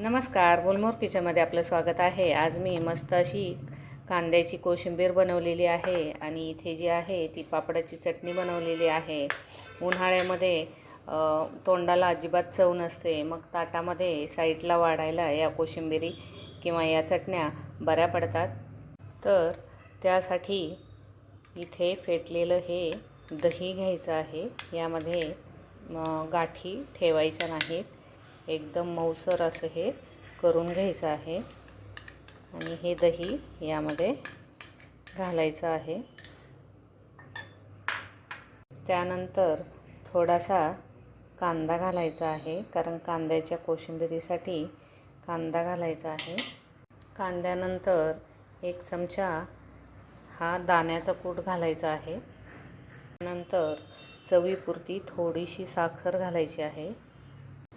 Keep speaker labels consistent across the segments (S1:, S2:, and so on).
S1: नमस्कार बोलमोर किचनमध्ये आपलं स्वागत आहे. आज मी मस्त अशी कांद्याची कोशिंबीर बनवलेली आहे आणि इथे जी आहे ती पापडाची चटणी बनवलेली आहे. उन्हाळ्यामध्ये तोंडाला अजिबात चव नसते. मग ताटामध्ये साईडला वाढायला या कोशिंबिरी किंवा या चटण्या बऱ्या पडतात. तर त्यासाठी इथे फेटलेलं हे दही घ्यायचं आहे. यामध्ये गाठी ठेवायच्या नाहीत. एकदम मऊसर असं हे करून घ्यायचं आहे. आणि हे दही यामध्ये घालायचं आहे. त्यानंतर थोडासा कांदा घालायचा आहे कारण कांद्याच्या कोशिंबिरीसाठी कांदा घालायचा आहे. कांद्यानंतर एक चमचा हा दाण्याचा कूट घालायचा आहे. नंतर चवीपुरती थोडीशी साखर घालायची आहे.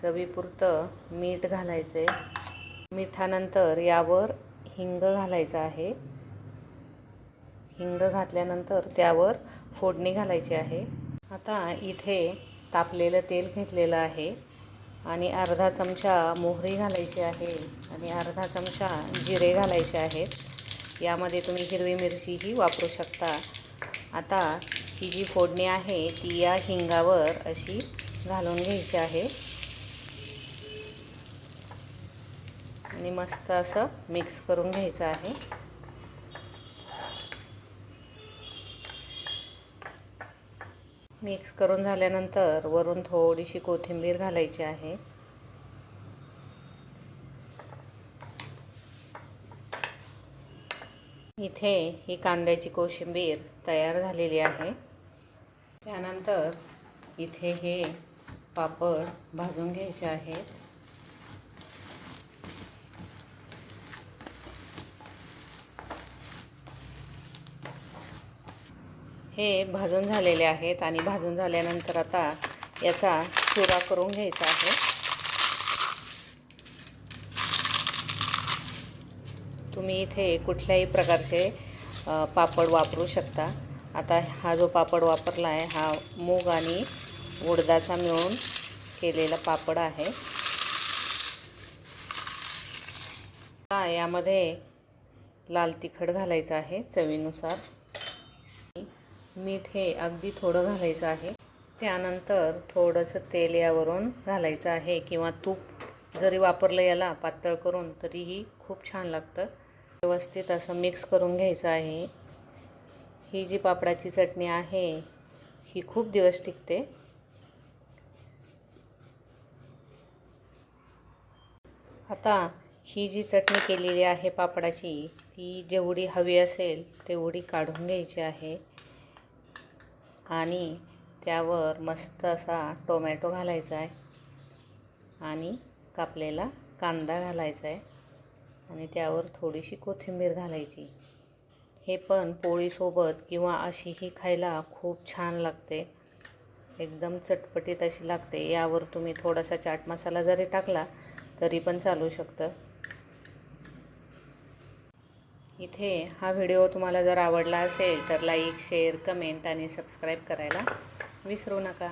S1: चवीपुरतं मीठ घालायचं आहे मिठानंतर यावर हिंग घालायचं आहे. हिंग घातल्यानंतर त्यावर फोडणी घालायची आहे. आता इथे तापलेलं तेल घेतलेलं आहे आणि अर्धा चमचा मोहरी घालायची आहे आणि अर्धा चमचा जिरे घालायचे आहेत. यामध्ये तुम्ही हिरवी मिरचीही वापरू शकता. आता ही जी फोडणी आहे ती या हिंगावर अशी घालून घ्यायची आहे. आणि मस्त असं मिक्स करून घ्यायचं आहे. मिक्स करून झाल्यानंतर वरून थोडीशी कोथिंबीर घालायची आहे. इथे ही कांद्याची कोशिंबीर तयार झालेली आहे. त्यानंतर इथे हे पापड भाजून घ्यायचे आहेत. हे भाजून झालेले आहेत आणि भाजून झाल्यानंतर आता याचा चुरा करून घ्यायचा आहे. तुम्ही इथे कुठल्याही प्रकारचे पापड वापरू शकता. आता हा जो पापड वापरला आहे हा मूग आणि उडदाचा मिळून केलेला पापड आहे. यामध्ये लाल तिखट घालायचं आहे चवीनुसार. मीठ हे अगदी थोडं घालायचं आहे. त्यानंतर थोडंसं तेल यावरून घालायचं आहे किंवा तूप जरी वापरलं याला पातळ करून तरीही खूप छान लागतं. व्यवस्थित असं मिक्स करून घ्यायचं आहे. ही जी पापडाची चटणी आहे ही खूप दिवस टिकते. आता ही जी चटणी केलेली आहे पापडाची ती जेवढी हवी असेल तेवढी काढून घ्यायची आहे. आणि त्यावर मस्त असा टोमॅटो घालायचा आहे. आणि कापलेला कांदा घालायचा आहे. आणि त्यावर थोडीशी कोथिंबीर घालायची. हे पण पोळीसोबत किंवा अशीही खायला खूप छान लागते. एकदम चटपटीत अशी लागते. यावर तुम्ही थोडासा चाट मसाला जरी टाकला तरी पण चालू शकतं. इथे हा व्हिडिओ तुम्हाला जर आवडला असेल तर लाईक शेअर कमेंट आणि सबस्क्राईब करायला विसरू नका.